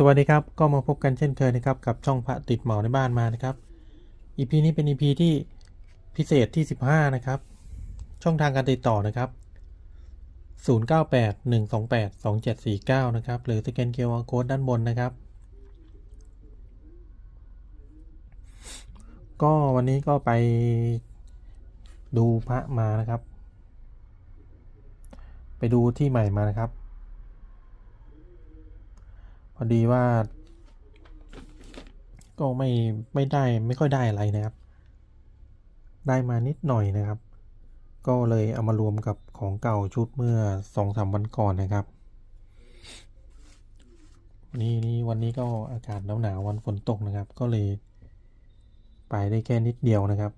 สวัสดีครับ ก็มาพบกันเช่นเคยนะครับ กับช่องพระติดเหมาในบ้านมานะครับ EP นี้เป็น EP ที่พิเศษที่ 15 นะครับ ช่องทางการติดต่อนะครับ 098 128 2749 นะครับ หรือสแกนเคอร์โค้ดด้านบนนะครับ ก็วันนี้ก็ไปดูพระมานะครับ ไปดูที่ใหม่มานะครับ พอดีว่า ก็ไม่ไม่ได้ไม่ค่อยได้อะไรนะครับ ได้มานิดหน่อยนะครับ ก็เลยเอามารวมกับของเก่าชุดเมื่อสองสามวันก่อนนะครับนี่นี่วันนี้ก็อากาศหนาวหนาวๆวันฝนตกนะครับ ก็เลยไปได้แค่นิดเดียวนะครับ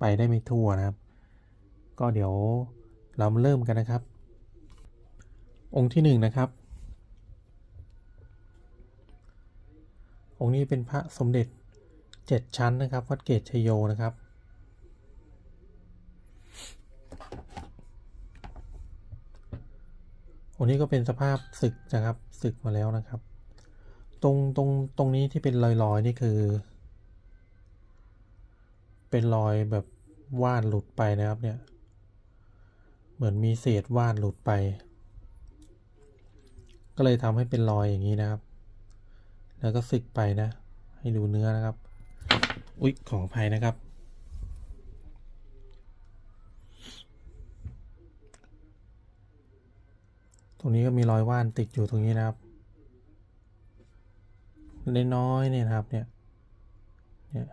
ไปได้ไม่ทั่วนะครับ ก็เดี๋ยวเรามาเริ่มกันนะครับ องค์ที่หนึ่งนะครับ องค์นี้เป็นพระสมเด็จเจ็ดชั้นนะครับวัดเกตชยโยนะครับ องค์นี้ก็เป็นสภาพศึกนะครับศึกมาแล้วนะครับ ตรงตรงตรงนี้ที่เป็นรอยๆนี่คือ เป็นรอยแบบว่านหลุดไปนะครับเนี่ย เหมือนมีเศษว่านหลุดไป ก็เลยทำให้เป็นรอยอย่างนี้นะครับ แล้วก็สึกไปนะ ให้ดูเนื้อนะครับ อุ๊ย ของภัยนะครับ ตรงนี้ก็มีรอยว่านติดอยู่ตรงนี้นะครับเล็กน้อยเนี่ยนะครับเนี่ยเนี่ย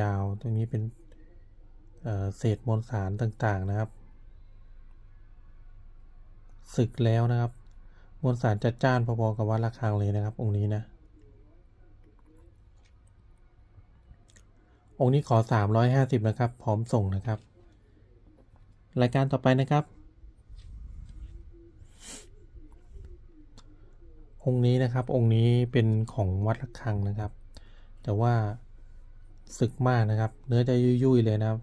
ยาวๆ ตรงนี้เป็นเเศษมวลสารต่างๆนะครับ สึกแล้วนะครับ มวลสารจัดจ้านพอๆกับวัดระฆังเลยนะครับองค์นี้นะ องค์นี้ขอ 350 นะครับ พร้อมส่งนะครับ รายการต่อไปนะครับ องค์นี้นะครับองค์นี้เป็นของวัดระฆังนะครับ แต่ว่าสึกมากนะครับ เนื้อจะยุ่ยๆเลยนะครับ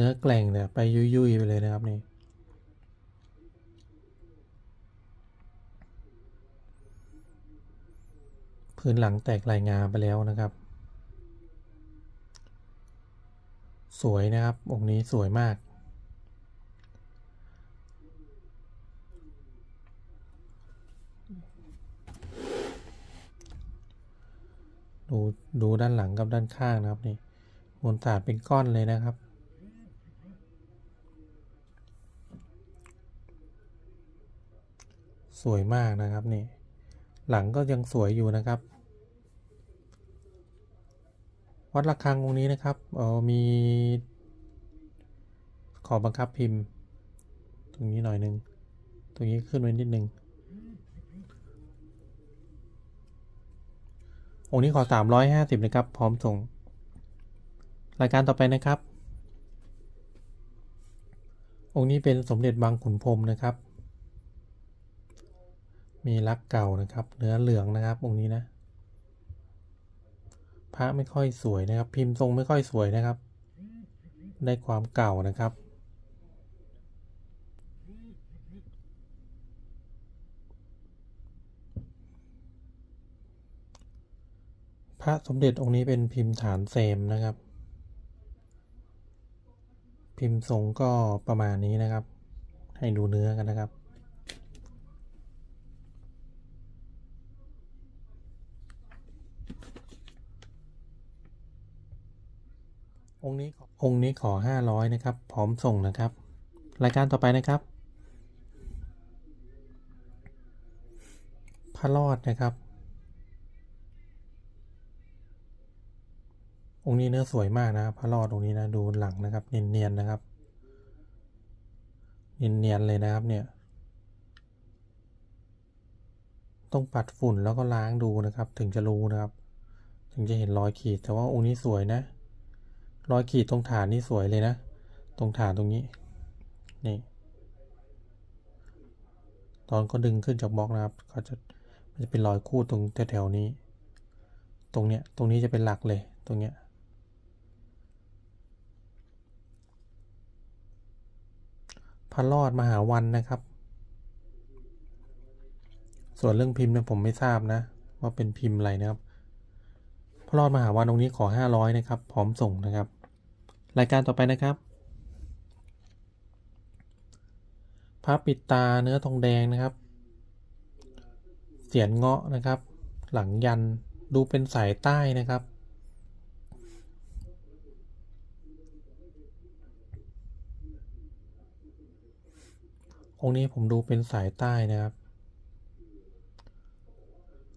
เนื้อแกล่งเนี่ยไปยุ่ยๆไปเลยนะครับนี่พื้นหลังแตกลายงาไปแล้วนะครับ สวยนะครับ องค์นี้สวยมาก ดูดูด้านหลังกับด้านข้างนะครับนี่มวลสารเป็นก้อนเลยนะครับ สวยมากนะครับนี่ หลังก็ยังสวยอยู่นะครับ วัดระฆังองค์นี้นะครับเออมี ขอบังคับพิมพ์ ตรงนี้หน่อยนึง ตรงนี้ขึ้นไว้นิดนึงองค์นี้ขอสามร้อยห้าสิบนะครับ พร้อมส่ง รายการต่อไปนะครับ องค์นี้เป็นสมเด็จบางขุนพรมนะครับ มีลักเก่านะครับ เนื้อเหลืองนะครับองค์นี้นะ พระไม่ค่อยสวยนะครับ พิมพ์ทรงไม่ค่อยสวยนะครับ ได้ความเก่านะครับ พระสมเด็จองค์นี้เป็นพิมพ์ฐานเซมนะครับ พิมพ์ทรงก็ประมาณนี้นะครับ ให้ดูเนื้อกันนะครับ องค์นี้องค์นี้ขอห้าร้อยนะครับ พร้อมส่งนะครับ รายการต่อไปนะครับพระรอดนะครับ องค์นี้เนื้อสวยมากนะพระรอดองค์นี้นะดูหลังนะครับ เนียนๆนะครับ เนียนๆเลยนะครับเนี่ย ต้องปัดฝุ่นแล้วก็ล้างดูนะครับ ถึงจะรู้นะครับ ถึงจะเห็นรอยขีดแต่ว่าองค์นี้สวยนะ รอยขีดตรงฐานนี่สวยเลยนะ ตรงฐานตรงนี้ นี่ ตอนก็ดึงขึ้นจากบล็อกนะครับ ก็จะมันจะเป็นรอยคูดตรงแถวๆนี้ ตรงเนี้ย ตรงนี้จะเป็นหลักเลย ตรงเนี้ย พระรอดมหาวันนะครับ ส่วนเรื่องพิมพ์เนี่ยผมไม่ทราบนะ ว่าเป็นพิมพ์อะไรนะครับพระรอดมหาวันองค์นี้ขอห้าร้อยนะครับ พร้อมส่งนะครับ รายการต่อไปนะครับพระปิดตาเนื้อทองแดงนะครับ เสียนเงาะนะครับ หลังยันดูเป็นสายใต้นะครับ องค์นี้ผมดูเป็นสายใต้นะครับ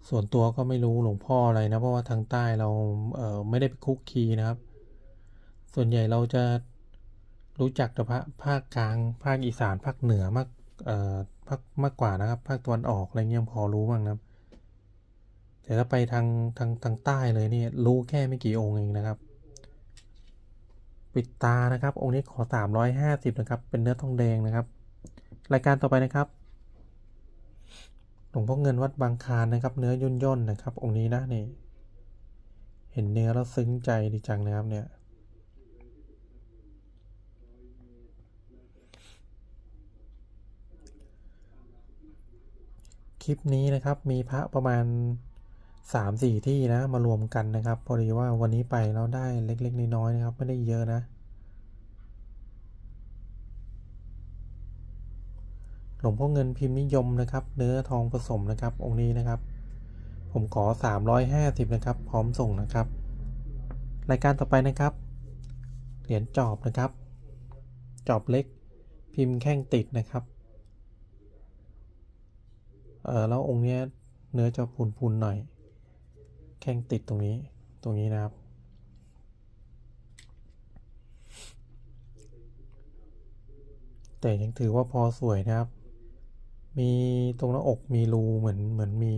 ส่วนตัวก็ไม่รู้หลวงพ่ออะไรนะ เพราะว่าทางใต้เราเไม่ได้ไปคุกคีนะครับ ส่วนใหญ่เราจะรู้จักแต่ภาคกลางภาคอีสานภาคเหนือมากเอ่อภาคมากกว่านะครับ ภาคตะวันออกอะไรเงี้ยพอรู้บ้างนะครับ แต่ถ้าไปทางทางทางใต้เลยเนี่ยรู้แค่ไม่กี่องค์เองนะครับ ปิดตานะครับ องค์นี้ขอสามร้อยห้าสิบนะครับ เป็นเนื้อทองแดงนะครับ รายการต่อไปนะครับหลวงพ่อเงินวัดบางคานนะครับ เนื้อย่นย่นๆนะครับ องค์นี้นะนี่ เห็นเนื้อแล้วซึ้งใจดีจังนะครับเนี่ย คลิปนี้นะครับมีพระประมาณสามสี่ที่นะมารวมกันนะครับ พอดีว่าวันนี้ไปเราได้เล็ก ๆ น้อยๆนะครับ ไม่ได้เยอะนะ หลวงพ่อเงินพิมพ์นิยมนะครับ เนื้อทองผสมนะครับ องค์นี้นะครับ ผมขอ 350 นะครับ พร้อมส่งนะครับ รายการต่อไปนะครับ เหรียญจอบนะครับ จอบเล็กพิมพ์แข้งติดนะครับ เออแล้วองค์เนี้ยเนื้อจะพุนๆหน่อย แข้งติดตรงนี้ตรงนี้นะครับ แต่ยังถือว่าพอสวยนะครับ มีตรงหน้าอกมีรูเหมือนเหมือนมี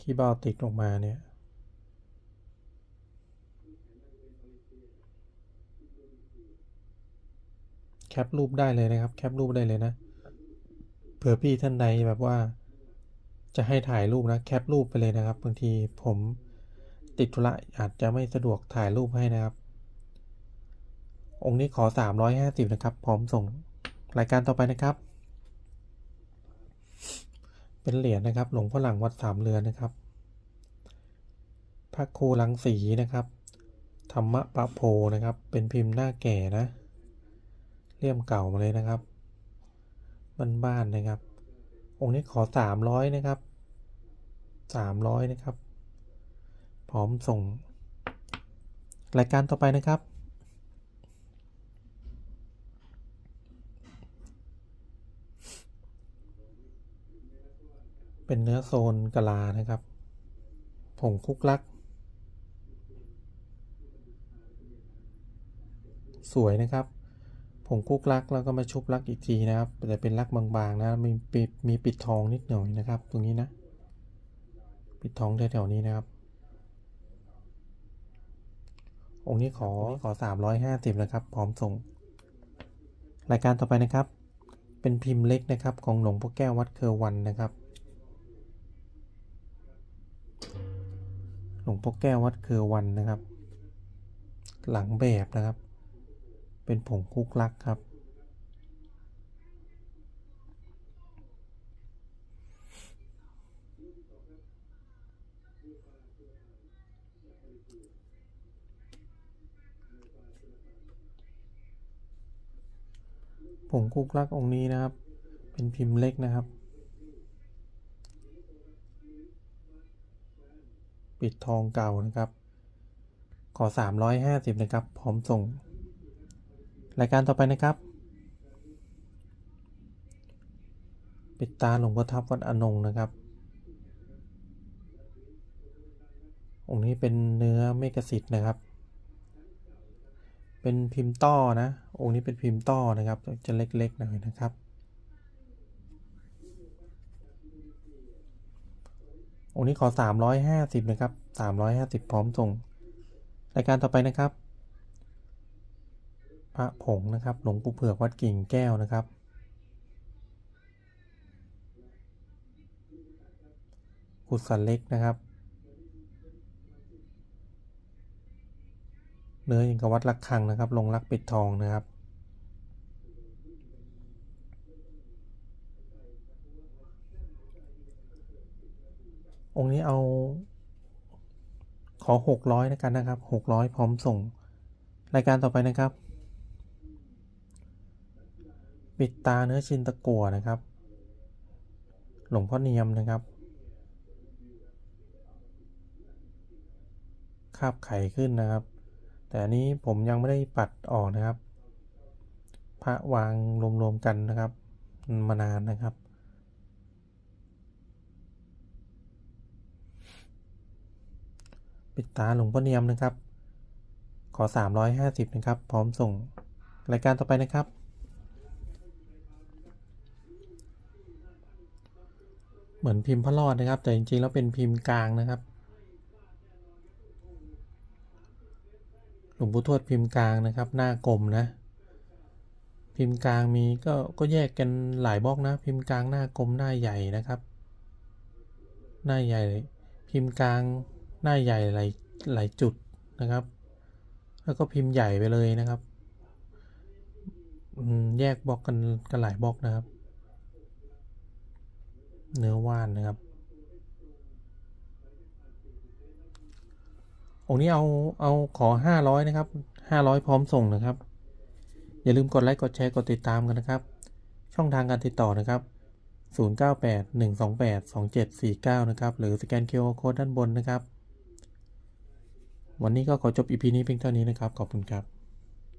ขี้เบ้าติดออกมาเนี่ยแคปรูปได้เลยนะครับ แคปรูปได้เลยนะ ผื่อพี่ท่านใดแบบว่า จะให้ถ่ายรูปนะแคปรูปไปเลยนะครับบางทีผมติดธุระอาจจะไม่สะดวกถ่ายรูปให้นะครับ องค์นี้ขอ 350 นะครับพร้อมส่งรายการต่อไปนะครับ เป็นเหรียญนะครับ หลวงพ่อหลังวัดสามเรือนนะครับ พระครูลังสีนะครับ ธรรมปะโพนะครับ เป็นพิมพ์หน้าแก่นะเลี่ยมเก่ามาเลยนะครับ บ้านๆนะครับ องค์นี้ขอสามร้อยนะครับสามร้อยนะครับ พร้อมส่ง รายการต่อไปนะครับ เป็นเนื้อโซนกะลานะครับ ผงคุกลัก สวยนะครับ ผงคุกลักแล้วก็มาชุบลักอีกทีนะครับ แต่เป็นลักบางๆนะมีปิดมีปิดทองนิดหน่อยนะครับ ตรงนี้นะ ปิดทองแถวๆนี้นะครับ องค์นี้ขอขอสามร้อยห้าสิบนะครับ พร้อมส่ง รายการต่อไปนะครับ เป็นพิมพ์เล็กนะครับ ของหลวงพ่อแก้ววัดเคอวันนะครับหลวงพ่อแก้ววัดเคอวันนะครับ หลังแบบนะครับ เป็นผงคุกลักครับ ผงคุกลักองค์นี้นะครับ เป็นพิมพ์เล็กนะครับ ปิดทองเก่านะครับ ขอ 350 นะครับ พร้อมส่ง รายการต่อไปนะครับ ปิดตาหลวงพ่อทับวัดอนงนะครับ องค์นี้เป็นเนื้อเมกสิทธิ์นะครับ เป็นพิมพ์ต้อนะ องค์นี้เป็นพิมพ์ต้อนะครับ จะเล็กๆหน่อยนะครับ องค์นี้ขอ 350 นะครับ 350 พร้อมส่ง รายการต่อไปนะครับ พระผงนะครับหลวงปู่เผือกวัดกิ่งแก้วนะครับ กุศลเล็กนะครับเนื้อยังกวัดรักขังนะครับ ลงรักปิดทองนะครับ องค์นี้เอา ขอ 600นะกันนะครับ 600 พร้อมส่ง รายการต่อไปนะครับ ปิดตาเนื้อชินตะกัวนะครับ หลวงพ่อเนียมนะครับ คาบไข่ขึ้นนะครับ แต่อันนี้ผมยังไม่ได้ปัดออกนะครับ พระวางรวมๆกันนะครับ มานานนะครับปิดตาหลวงพ่อเนียมนะครับ ขอ 350 นะครับ พร้อมส่ง รายการต่อไปนะครับ เหมือนพิมพ์พระรอดนะครับ แต่จริงๆ แล้วเป็นพิมพ์กลางนะครับ หลวงปู่ทวดพิมพ์กลางนะครับ หน้ากลมนะ พิมพ์กลางมีก็ก็แยกกันหลายบล็อกนะ พิมพ์กลางหน้ากลมหน้าใหญ่นะครับ หน้าใหญ่ พิมพ์กลางหน้าใหญ่หลายหลายจุดนะครับ แล้วก็พิมพ์ใหญ่ไปเลยนะครับแยกบล็อกกันกันหลายบล็อกนะครับ เนื้อว่านนะครับ องค์นี้เอาเอาขอห้าร้อยนะครับห้าร้อยพร้อมส่งนะครับ อย่าลืมกดไลค์กดแชร์กดติดตามกันนะครับ ช่องทางการติดต่อนะครับ 0981282749 นะครับ หรือสแกน QR Code ด้านบนนะครับ วันนี้ก็ขอจบ EP นี้เพียงเท่านี้นะครับ ขอบคุณครับ